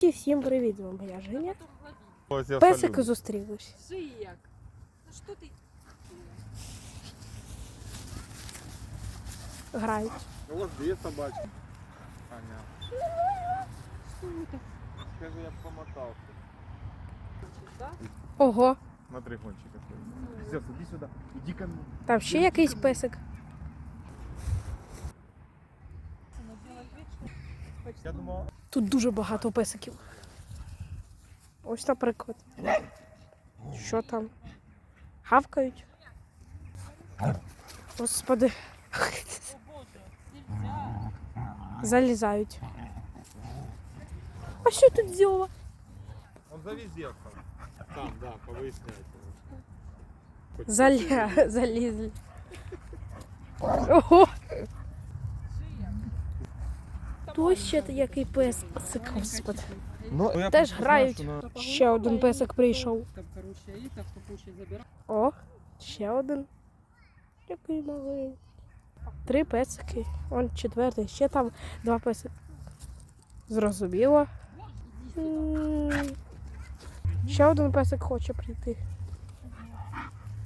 І всім привіт, з вами я Женя. Ось я Песики салют. зустрілись. Шиyak. Ну что ты? Грають. У вас две собачки. Аня. Что это? Скажи, я помотался. Да? Ого, Смотри, гонщик какой. Пиздец, иди сюда. Иди ко мне. там ще якийсь песик. Тут дуже багато песиків. Ось, наприклад. Що там? Гавкають. Господи. Залізають. А що тут зьова? он завис зеркало. Там, да, повыясняйте. Хоть Заля... Залізли. Ого! Тут ще який песик, господи. Ну, я Теж грають. Ще один песик прийшов. О, ще один. Який малий. Три песики. Он четвертий. Ще там два песики. Зрозуміло. Ще один песик хоче прийти.